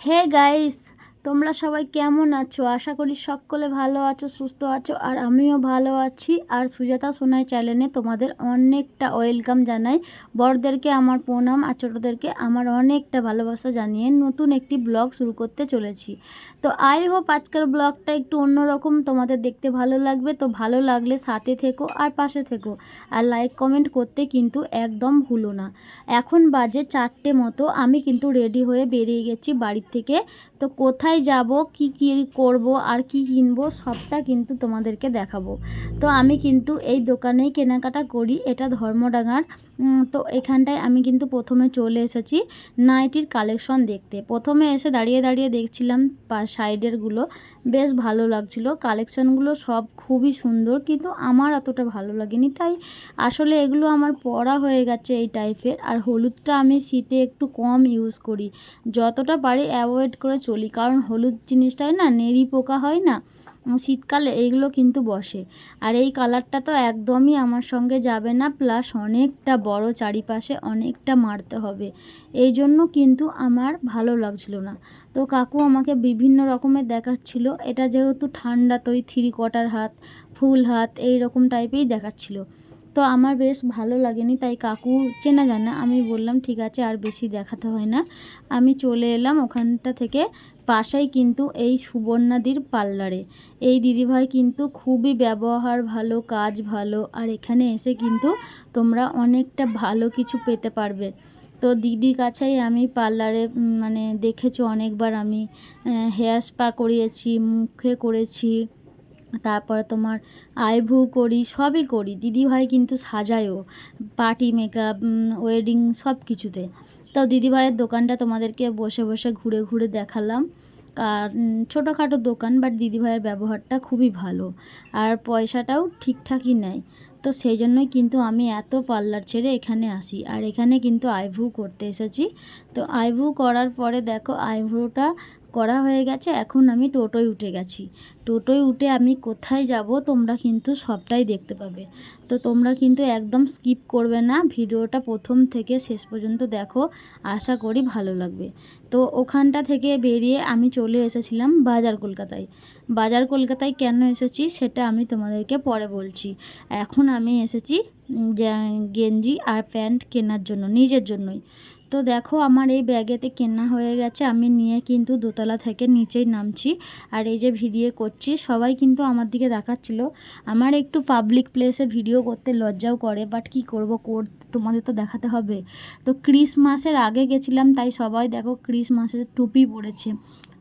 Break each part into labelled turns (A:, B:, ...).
A: Hey guys তোমরা সবাই কেমন আছো? আশা করি সকলে ভালো আছো, সুস্থ আছো, আর আমিও ভালো আছি। আর সুজাতা সোনাই চ্যানেলে তোমাদের অনেকটা ওয়েলকাম জানাই। বড়দেরকে আমার প্রণাম, আর ছোটোদেরকে আমার অনেকটা ভালোবাসা জানিয়ে নতুন একটি ব্লগ শুরু করতে চলেছি। তো আই হোপ আজকের ব্লগটা একটু অন্যরকম, তোমাদের দেখতে ভালো লাগবে। তো ভালো লাগলে সাথে থেকো আর পাশে থেকো। আর লাইক কমেন্ট করতে কিন্তু একদম ভুলো না। এখন বাজে চারটে মতো, আমি কিন্তু রেডি হয়ে বেরিয়ে গেছি বাড়ির থেকে। তো কোথায় যাব, কি কি করব আর কি কিনবো, সবটা কিন্তু তোমাদেরকে দেখাবো। তো আমি কিন্তু এই দোকানেই কেনাকাটা করি, এটা ধর্মডাঙ্গার তো এখানটায় আমি কিন্তু প্রথমে চলে এসেছি নাইটির কালেকশন দেখতে। প্রথমে এসে দাঁড়িয়ে দাঁড়িয়ে দেখছিলাম সাইডেরগুলো বেশ ভালো লাগছিল। কালেকশনগুলো সব খুবই সুন্দর, কিন্তু আমার অতটা ভালো লাগেনি। তাই আসলে এগুলো আমার পরা হয়ে গেছে এই টাইপের আর হলুদটা আমি শীতে একটু কম ইউজ করি। যতটা পারি অ্যাভয়েড করে চলি। কারণ হলুদ জিনিসটায় না, নেড়ি পোকা হয় না। শীতকালে এইগুলো কিন্তু বসে। আর এই কালারটা তো একদমই আমার সঙ্গে যাবে না প্লাস অনেকটা বড় চারিপাশে অনেকটা মারতে হবে। এই জন্য কিন্তু আমার ভালো লাগছিল না। তো কাকু আমাকে বিভিন্ন রকমের দেখাচ্ছিল। এটা যেহেতু ঠান্ডা, তো ওই থ্রি কোয়ার্টার হাত ফুল হাত এই রকম টাইপেই দেখাচ্ছিল। তো আমার বেশ ভালো লাগেনি, তাই কাকু চেনা জানা। আমি বললাম, ঠিক আছে, আর বেশি দেখাতে হয় না। আমি চলে এলাম ওখানটা থেকে পাশেই কিন্তু এই সুবর্ণাদির পার্লারে। এই দিদিভাই কিন্তু খুবই ব্যবহার ভালো, কাজ ভালো, আর এখানে এসে কিন্তু তোমরা অনেকটা ভালো কিছু পেতে পারবে। তো দিদির কাছেই আমি পার্লারে মানে দেখেছ অনেকবার, আমি হেয়ার স্পা করিয়েছি, মুখে করেছি। তারপরে তোমার আইভ্রু করি, সবই করি। দিদিভাই কিন্তু সাজায়ও, পার্টি মেকআপ ওয়েডিং সব কিছুতে তো দিদিভাইয়ের দোকানটা তোমাদেরকে বসে বসে ঘুরে ঘুরে দেখালাম। আর ছোটোখাটো দোকান বাট দিদিভাইয়ের ব্যবহারটা খুবই ভালো। আর পয়সাটাও ঠিকঠাকই নেয়। তো সেই জন্যই কিন্তু আমি এত পার্লার ছেড়ে এখানে আসি। আর এখানে কিন্তু আইভ্রু করতে এসেছি। তো আইভু করার পরে দেখো আইভ্রুটা করা হয়ে গেছে, এখন আমি টোটোয় উঠে গেছি। টোটোয় উঠে আমি কোথায় যাব তোমরা কিন্তু সবটাই দেখতে পাবে। তো তোমরা কিন্তু একদম স্কিপ করবে না, ভিডিওটা প্রথম থেকে শেষ পর্যন্ত দেখো, আশা করি ভালো লাগবে। তো ওখানটা থেকে বেরিয়ে আমি চলে এসেছিলাম বাজার কলকাতায়। বাজার কলকাতায় কেন এসেছি সেটা আমি তোমাদেরকে পরে বলছি। এখন আমি এসেছি গেঞ্জি আর প্যান্ট কেনার জন্য, নিজের জন্যই। তো দেখো আমার এই ব্যাগেতে কেনা হয়ে গেছে। আমি নিয়ে কিন্তু দোতলা থেকে নিচেই নামছি। আর এই যে ভিডিও করছি, সবাই কিন্তু আমার দিকে দেখাচ্ছিল। আমার একটু পাবলিক প্লেসে ভিডিও করতে লজ্জাও করে বাট কি করব? কর তোমাদের তো দেখাতে হবে। তো ক্রিসমাসের আগে গেছিলাম, তাই সবাই দেখো ক্রিসমাসের টুপি পরেছে।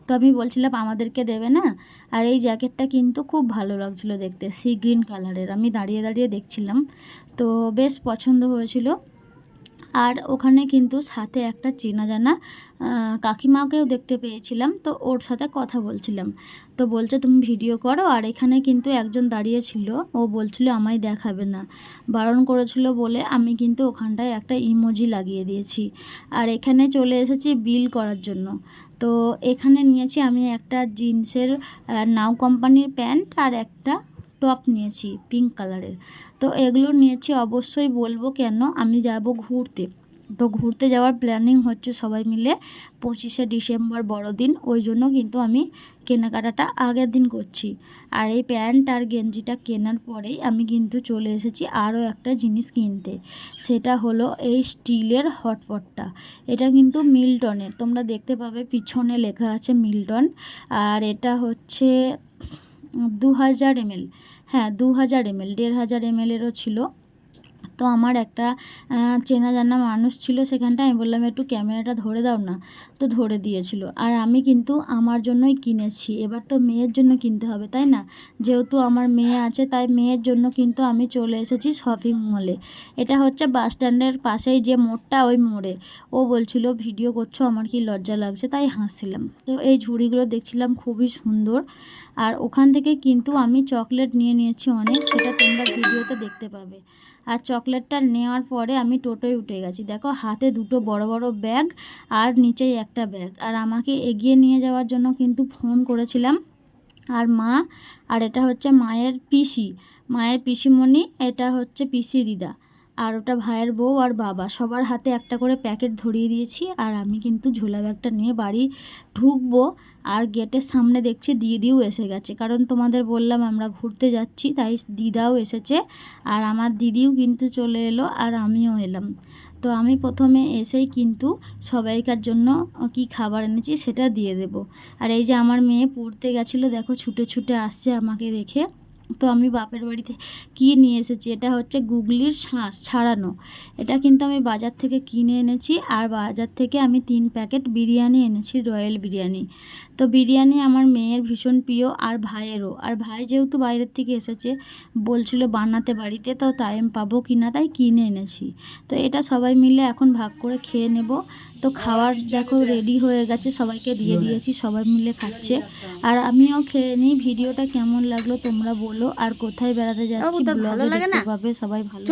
A: তো আমি বলছিলাম, আমাদেরকে দেবে না? আর এই জ্যাকেটটা কিন্তু খুব ভালো লাগছিল দেখতে, সি গ্রিন কালারের। আমি দাঁড়িয়ে দাঁড়িয়ে দেখছিলাম। তো বেশ পছন্দ হয়েছিল। আর ওখানে কিন্তু সাথে একটা চেনা জানা কাকিমাকেও দেখতে পেয়েছিলাম, তো ওর সাথে কথা বলছিলাম। তো বলছে, তুমি ভিডিও করো। আর এখানে কিন্তু একজন দাঁড়িয়ে ছিল। ও বলছিল, আমায় দেখাবে না। বারণ করেছিল বলে আমি কিন্তু ওখানটায় একটা ইমোজি লাগিয়ে দিয়েছি। আর এখানে চলে এসেছি বিল করার জন্য। তো এখানে নিয়েছি আমি একটা জিন্সের নাও কোম্পানির প্যান্ট আর একটা টপ নিয়েছি পিঙ্ক কালারের তো এগুলো নিয়েছি, অবশ্যই বলব কেন, আমি যাব ঘুরতে। তো ঘুরতে যাওয়ার প্ল্যানিং হচ্ছে সবাই মিলে পঁচিশে ডিসেম্বর বড়দিন, ওই জন্য কিন্তু আমি কেনাকাটাটা আগের দিন করছি। আর এই প্যান্ট আর গেঞ্জিটা কেনার পরেই আমি কিন্তু চলে এসেছি আরও একটা জিনিস কিনতে। সেটা হলো এই স্টিলের হটপটটা। এটা কিন্তু মিল্টনের, তোমরা দেখতে পাবে পিছনে লেখা আছে মিল্টন। আর এটা হচ্ছে দু হাজার এমএল হ্যাঁ দু হাজার এমএল দেড় হাজার এমএলেরও ছিল। তো আমার একটা চেনা জানা মানুষ ছিল সেখানটা আমি বললাম, একটু ক্যামেরাটা ধরে দাও না। তো ধরে দিয়েছিল। আর আমি কিন্তু আমার জন্যই কিনেছি। এবার তো মেয়ের জন্য কিনতে হবে, তাই না? যেহেতু আমার মেয়ে আছে, তাই মেয়ের জন্য কিন্তু আমি চলে এসেছি শপিং মলে এটা হচ্ছে বাস স্ট্যান্ডের পাশেই যে মোড়টা, ওই মোড়ে। ও বলছিল, ভিডিও করছ, আমার কি লজ্জা লাগছে? তাই হাসছিলাম। তো এই ঝুড়িগুলো দেখছিলাম, খুবই সুন্দর। আর ওখান থেকে কিন্তু আমি চকলেট নিয়ে নিয়েছি অনেক, সেটা তোমরা ভিডিওতে দেখতে পাবে। আর চকলেটটা নেওয়ার পরে আমি টোটোয় উঠে গেছি। দেখো, হাতে দুটো বড় বড় ব্যাগ আর নিচেই একটা ব্যাগ। আর আমাকে এগিয়ে নিয়ে যাওয়ার জন্য কিন্তু ফোন করেছিলাম। আর মা, আর এটা হচ্ছে মায়ের পিসি। মায়ের পিসিমণি, এটা হচ্ছে পিসি দিদা। আর ওটা ভাইয়ের বউ আর বাবা। সবার হাতে একটা করে প্যাকেট ধরিয়ে দিয়েছি আর আমি কিন্তু ঝোলা ব্যাগটা নিয়ে বাড়ি ঢুকবো আর গেটের সামনে দেখছি দিদিও এসে গেছে। কারণ তোমাদের বললাম আমরা ঘুরতে যাচ্ছি, তাই দিদাও এসেছে আর আমার দিদিও কিন্তু চলে এলো আর আমিও এলাম। তো আমি প্রথমে এসেই কিন্তু সবাইকার জন্য কি খাবার এনেছি সেটা দিয়ে দেব। আর এই যে আমার মেয়ে পড়তে গেছিল, দেখো ছুটে ছুটে আসছে আমাকে দেখে। তো আমি বাপের বাড়িতে কি নিয়ে এসেছি? এটা হচ্ছে গুগলির শাঁস ছাড়ানো। এটা কিন্তু আমি বাজার থেকে কিনে এনেছি আর বাজার থেকে আমি তিন প্যাকেট বিরিয়ানি এনেছি, রয়্যাল বিরিয়ানি। তো বিরিয়ানি আমার মেয়ের ভীষণ প্রিয় আর ভাইয়েরও। আর ভাই যেহেতু বাইরের থেকে এসেছে, বলছিল বানাতে বাড়িতে, তো টাইম পাবো কি না তাই কিনে এনেছি। তো এটা সবাই মিলে এখন ভাগ করে খেয়ে নেব। তো খাওয়ার দেখো রেডি হয়ে গেছে সবাইকে দিয়ে দিয়েছি সবাই মিলে খাচ্ছে। আর আমিও খেয়ে নিই ভিডিওটা কেমন লাগল তোমরা বলো। আর কোথায় বেড়াতে যাচ্ছি
B: ভালো
A: ব্লগে
B: লাগে
A: দেখতে
B: না?
A: পাবে সবাই ভালো